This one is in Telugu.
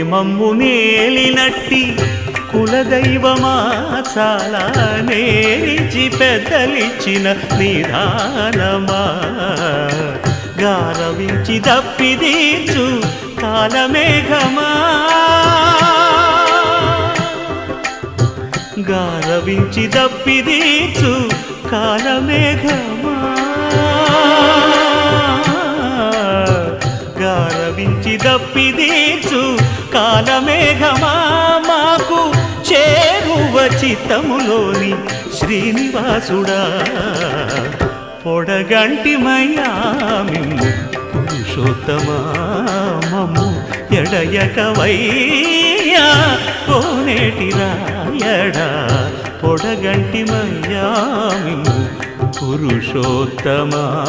మమ్ము నేలినట్టి కులదైవమా చాలా నేరిచి పెద్దలిచ్చిన నిదానమా గారవించి దప్పిదీచు కాలమేఘమా. గారవించి దప్పిదీచు కాలమేఘమా. గారవించి దప్పిదీర్చు కాలమేఘమా మాకు చేరువ చిత్తములోని శ్రీనివాసుడా. పొడగంటిమయ్యా మిమ్ము పురుషోత్తమా మమ్ము ఎడయకవయ్యా. కోనేటి రాయడా పొడగంటిమయ్యా మిమ్ము పురుషోత్తమా.